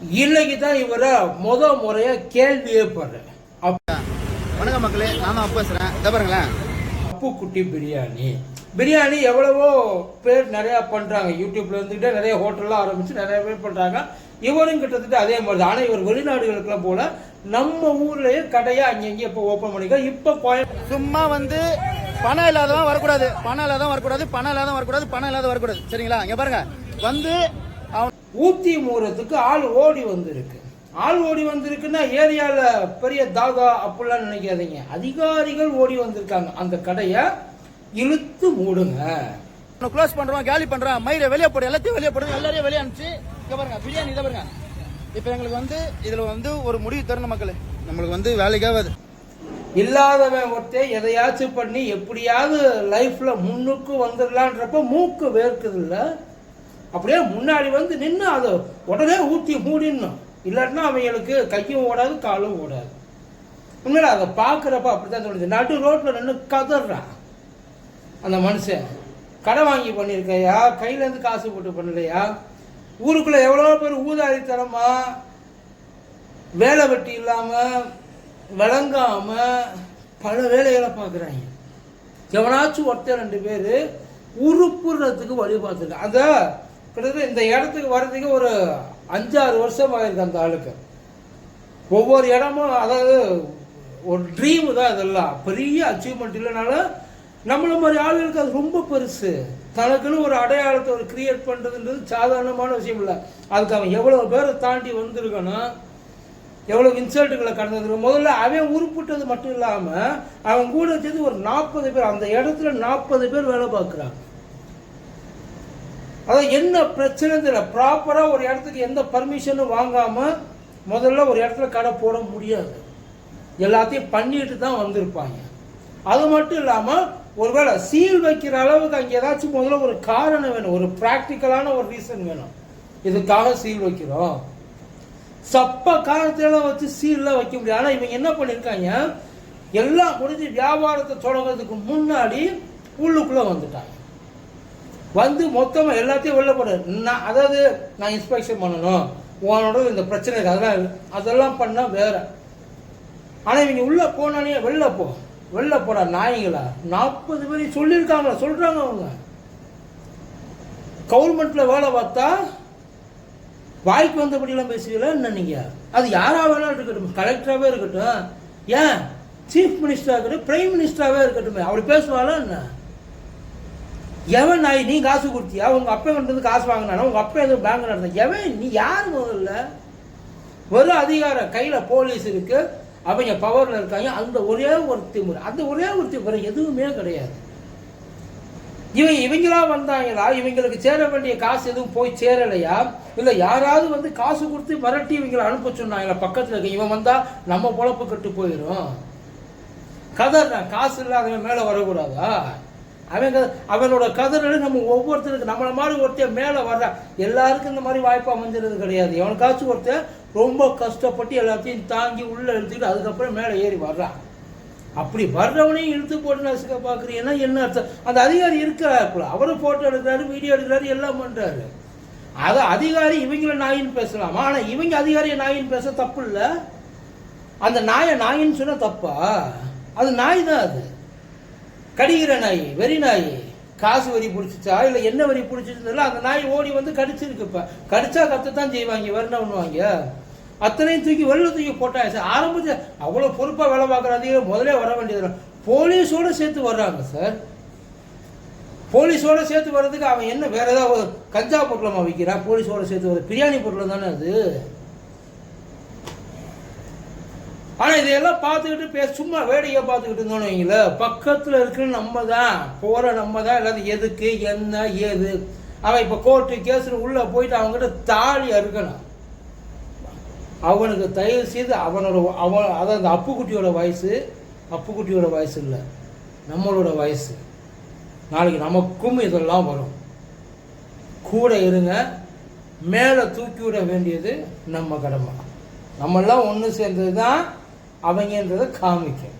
இன்னைக்கு தான் இவரை முத முறையா கேள்வியே படுறேன். வணக்கம் மக்களே நான் தான் பேசுகிறேன் இதை பாருங்களேன். அப்பு குட்டி பிரியாணி. பிரியாணி எவ்வளவோ பேர் நிறைய பண்றாங்க. யூடியூப்ல இருந்துகிட்டே நிறைய ஹோட்டல்லாம் ஆரம்பிச்சு நிறைய பேர் பண்றாங்க. இவரும் கிட்டத்தட்ட அதே மாதிரி தான் ஆனா இவர் வெளிநாடுகளுக்குலாம் போல நம்ம ஊர்லயே கடையா அங்கங்கே இப்போ ஓப்பன் பண்ணிக்க இப்போ சும்மா வந்து பணம் இல்லாதவன் வரக்கூடாது. பணம் இல்லாதவன் வரக்கூடாது. பணம் இல்லாதவன் வரக்கூடாது. பணம் இல்லாத வரக்கூடாது. சரிங்களா? இங்க பாருங்க. வந்து அவன் ஊத்தி மூறத்துக்கு ஆள் ஓடி வந்திருக்கு. ஆள் ஓடி வந்திருக்குன்னா ஏரியாவில் பெரிய தாகா அப்படிலாம் நினைக்காதீங்க. அதிகாரிகள் ஓடி வந்திருக்காங்க. அந்த கடையை இழுத்து மூடுங்க. க்ளோஸ் பண்றோம் காலி பண்றோம். மயிரை வெளியே போடு எல்லாத்தையும் வெளியே போடு. எல்லாரையும் வெளியே அனுப்பிச்சு இங்க பாருங்க பிரியாணி இதை பாருங்க. இப்போ எங்களுக்கு வந்து இதில் வந்து ஒரு முடிவு தரணும் மக்கள். நம்மளுக்கு வந்து வேலைக்காகாது இல்லாதவன் ஒருத்தர் எதையாச்சும் பண்ணி எப்படியாவது லைஃப்பில் முன்னுக்கு வந்துடலான்றப்ப மூக்கு வேர்க்குது இல்லை அப்படியே முன்னாடி வந்து நின்று அதை உடனே ஊற்றி மூடிடணும் இல்லாட்டினா அவங்களுக்கு கையும் ஓடாது காலும் ஓடாது. உண்மையில அதை பார்க்குறப்ப அப்படித்தான் தோணுது. நடு ரோட்டில் நின்று கதறான் அந்த மனுஷன் கடை வாங்கி பண்ணியிருக்கையா? கையிலேருந்து காசு போட்டு பண்ணலையா? ஊருக்குள்ளே எவ்வளோ பேர் ஊதாரித்தனமாக வேலை வெட்டி இல்லாமல் விளங்காமல் பல வேலைகளை பார்க்குறாங்க. எவனாச்சும் ஒருத்தர் ரெண்டு பேர் உருப்புறதுக்கு வழி பார்த்துருக்காங்க அந்த கிட்டத்தட்ட இந்த இடத்துக்கு வர்றதுக்கு ஒரு அஞ்சாறு வருஷம் ஆகிருக்கு அந்த ஆளுக்கு. ஒவ்வொரு இடமும் அதாவது ஒரு ட்ரீம் தான் இதெல்லாம். பெரிய அச்சீவ்மெண்ட் இல்லைனாலும் நம்மள மாதிரி ஆளுகளுக்கு அது ரொம்ப பெருசு. தனக்குன்னு ஒரு அடையாளத்தை ஒரு கிரியேட் பண்ணுறதுன்றது சாதாரணமான விஷயம் இல்லை. அதுக்கு அவன் எவ்வளோ பேரை தாண்டி வந்திருக்கணும் எவ்வளோ இன்சல்ட்டுகளை கடந்தது முதல்ல அவன் உருப்பிட்டது மட்டும் இல்லாமல் அவன் கூட வச்சது ஒரு நாற்பது பேர் அந்த இடத்துல நாற்பது பேர் வேலை பார்க்குறாங்க. அதான் என்ன பிரச்சனை தெரியல. ப்ராப்பராக ஒரு இடத்துக்கு எந்த பர்மிஷனும் வாங்காமல் முதல்ல ஒரு இடத்துல கடை போட முடியாது. எல்லாத்தையும் பண்ணிட்டு தான் வந்திருப்பாங்க. அது மட்டும் இல்லாமல் ஒருவேளை சீல் வைக்கிற அளவுக்கு அங்கே ஏதாச்சும் முதல்ல ஒரு காரணம் வேணும். ஒரு ப்ராக்டிக்கலான ஒரு ரீசன் வேணும். இதுக்காக சீல் வைக்கிறோம்? சப்ப காலத்திலலாம் வச்சு சீல்லாம் வைக்க முடியாது. ஆனால் இவங்க என்ன பண்ணியிருக்காங்க எல்லாம் முடிஞ்சு வியாபாரத்தை தொடங்குறதுக்கு முன்னாடி உள்ளுக்குள்ளே வந்துட்டாங்க. வந்து மொத்தமாக எல்லாத்தையும் வெளில போடுறாரு நான் அதாவது நான் இன்ஸ்பெக்ஷன் பண்ணணும். உன்னோட இந்த பிரச்சனை இருக்கு. அதெல்லாம் அதெல்லாம் பண்ணால் வேற. ஆனால் இவங்க உள்ளே போனானே வெளில போ. வெளில போடா நாய்ங்களா? நாற்பது பேர் சொல்லியிருக்காங்களா? சொல்கிறாங்க அவங்க. கவர்மெண்ட்டில் வேலை பார்த்தா வாய்க்கு வந்தபடியெல்லாம் பேசுவீங்களா? என்ன நீங்கள் அது யாராக வேணாலும் இருக்கட்டும். கலெக்டராகவே இருக்கட்டும். ஏன்? சீஃப் மினிஸ்டராக இருக்கட்டும். பிரைம் மினிஸ்டராகவே இருக்கட்டும். அப்படி பேசுவாளா என்ன? எவன் நாய் நீ காசு கொடுத்தியா? உங்கள் அப்பா வந்து காசு வாங்கினானா? உங்கள் அப்பா எதுவும் பேங்க் நடந்தா எவன்? நீ யார் முதல்ல? வெறும் அதிகாரம் கையில் போலீஸ் இருக்குது அவங்க பவரில் இருக்காங்க. அந்த ஒரே ஒரு திமுறை அந்த ஒரே ஒரு திமுறை எதுவுமே கிடையாது. இவங்க இவங்களா வந்தாங்களா? இவங்களுக்கு சேர வேண்டிய காசு எதுவும் போய் சேரலையா? இல்லை யாராவது வந்து காசு கொடுத்து மிரட்டி இவங்களை அனுப்ப சொன்னாங்களா? பக்கத்தில் இருக்க இவன் வந்தா நம்ம பொழப்பு கட்டு போயிடும் கதர் காசு இல்லாதவன் மேலே வரக்கூடாதா? அவன் அவனோட கதறல் நம்ம ஒவ்வொருத்தருக்கு நம்மளை மாதிரி ஒருத்தன் மேலே வர்ற எல்லாருக்கும் இந்த மாதிரி வாய்ப்பு அமைஞ்சிருது கிடையாது. எவனுக்காச்சும் ஒருத்தர் ரொம்ப கஷ்டப்பட்டு எல்லாத்தையும் தாங்கி உள்ளே இழுத்துக்கிட்டு அதுக்கப்புறம் மேலே ஏறி வர்றான். அப்படி வர்றவனையும் இழுத்து போட்டு நசுக்க பார்க்குறீங்கன்னா என்ன அர்த்தம்? அந்த அதிகாரி இருக்கிறாருக்குள்ள அவரும் ஃபோட்டோ எடுக்கிறாரு வீடியோ எடுக்கிறாரு எல்லாம் பண்ணுறாரு அதை அதிகாரி இவங்கள நாயின்னு பேசலாமா. ஆனால் இவங்க அதிகாரியை நாயின்னு பேச தப்பு இல்லை. அந்த நாயை நாயின்னு சொன்னால் தப்பா? அது நாய் தான் அது. கடிக்கிற நாய் வெறி நாய் காசு வரி பிடிச்சிச்சா? இல்லை என்ன வரி பிடிச்சிருந்ததுல அந்த நாய் ஓடி வந்து கடிச்சிருக்கு இப்போ. கடிச்சா கத்தத்தான் செய்வாங்க. வேற என்ன பண்ணுவாங்க? அத்தனையும் தூக்கி வெளில தூக்கி போட்டாங்க சார். ஆரம்பிச்சு அவ்வளோ பொறுப்பாக வேலை பார்க்குற அதிகாரி முதலே வர வேண்டியது போலீஸோட சேர்த்து வர்றாங்க சார். போலீஸோட சேர்த்து வர்றதுக்கு அவன் என்ன வேறு ஏதாவது கஞ்சா பொருளமாக விற்கிறான் போலீஸோட சேர்த்து வர பிரியாணி பொருள் தானே அது? ஆனால் இதையெல்லாம் பார்த்துக்கிட்டு பேச சும்மா வேடிக்கை பார்த்துக்கிட்டு இருந்தோம்னு வைங்களேன் பக்கத்தில் இருக்குன்னு நம்ம தான் போகிற நம்ம தான் எல்லாத்தையும் எதுக்கு என்ன ஏது? அவன் இப்போ கோர்ட்டு கேஸில் உள்ளே போயிட்டு அவங்ககிட்ட தாலி அறுக்கணும். அவனுக்கு தயவு செய்து அவனோட அவன் அதாவது அந்த அப்புக்குட்டியோட வயசு அப்புக்குட்டியோட வயசு இல்லை நம்மளோட வயசு. நாளைக்கு நமக்கும் இதெல்லாம் வரும். கூட இருங்க மேலே தூக்கி விட வேண்டியது நம்ம கடமை. நம்மெல்லாம் ஒன்று சேர்ந்தது தான் அவங்கன்றதை காமிக்கும்.